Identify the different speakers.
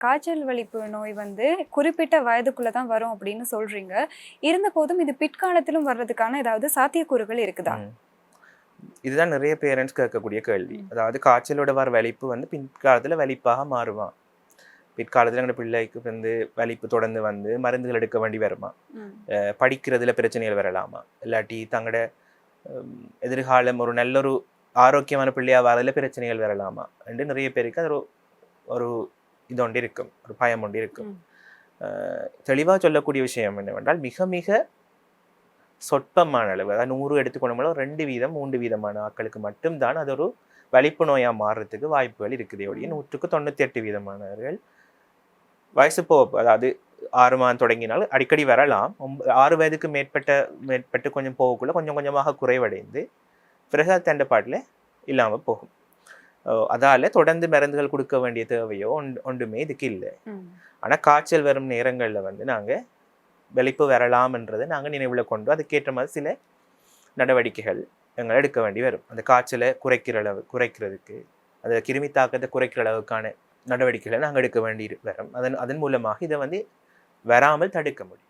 Speaker 1: காய்ச்சல் வலிப்பு நோய் வந்து குறிப்பிட்ட வயதுக்குள்ள தான் வரும் அப்படின்னு சொல்றீங்க. இருந்த போதும் இது பிற்காலத்திலும் வர்றதுக்கான ஏதாவது சாத்தியக்கூறுகள் இருக்குதா.
Speaker 2: இதுதான் நிறைய பேரண்ட்ஸ் கேட்கக்கூடிய கேள்வி. அதாவது காய்ச்சலோட வர வலிப்பு வந்து பிற்காலத்துல வலிப்பாக மாறுமா? பிற்காலத்துல எங்க பிள்ளைக்கு வந்து வலிப்பு தொடர்ந்து வந்து மருந்துகள் எடுக்க வேண்டி வருமா? படிக்கிறதுல பிரச்சனைகள் வரலாமா? இல்லாட்டி தங்களோட எதிர்காலம் ஒரு நல்ல ஒரு ஆரோக்கியமான பிள்ளையா வரதுல பிரச்சனைகள் வரலாமா? என்று நிறைய பேருக்கு அது ஒரு ஒரு இது ஒன்று இருக்கும் ஒரு பயம் ஒன்று இருக்கும்
Speaker 1: ம்.
Speaker 2: அஹ் தெளிவா சொல்லக்கூடிய விஷயம் என்னவென்றால் மிக மிக சொற்பமான அளவு அதாவது நூறு எடுத்துக்கொண்டோம்னா ஒரு ரெண்டு வீதம் மூன்று வீதமான ஆட்களுக்கு மட்டும்தான் அது ஒரு வலிப்பு நோயா மாறுறதுக்கு வாய்ப்புகள் இருக்குது. ஒழிய நூற்றுக்கு தொண்ணூத்தி எட்டு வீதமானவர்கள் வயசு போ அதாவது ஆறு மாதம் தொடங்கினால் அடிக்கடி வரலாம். ஆறு வயதுக்கு மேற்பட்ட மேற்பட்டு கொஞ்சம் போகக்குள்ள கொஞ்சம் கொஞ்சமாக குறைவடைந்து பிறகு அது தண்டப்பாட்டில் இல்லாமல் போகும். அதால தொடர்ந்து மருந்துகள் கொடுக்க வேண்டிய தேவையோ ஒன்று ஒன்றுமே இதுக்கு இல்லை. ஆனால் காய்ச்சல் வரும் நேரங்களில் வந்து நாங்கள் வெளிப்பு வரலாம்ன்றதை நாங்கள் நினைவில் கொண்டு அதுக்கேற்ற மாதிரி சில நடவடிக்கைகள் எங்களை எடுக்க வேண்டி வரும். அந்த காய்ச்சலை குறைக்கிற அளவு குறைக்கிறதுக்கு அந்த கிருமி தாக்கத்தை குறைக்கிற அளவுக்கான நடவடிக்கைகளை நாங்கள் எடுக்க வேண்டி வரும். அதன் அதன் மூலமாக இதை வந்து வராமல் தடுக்க முடியும்.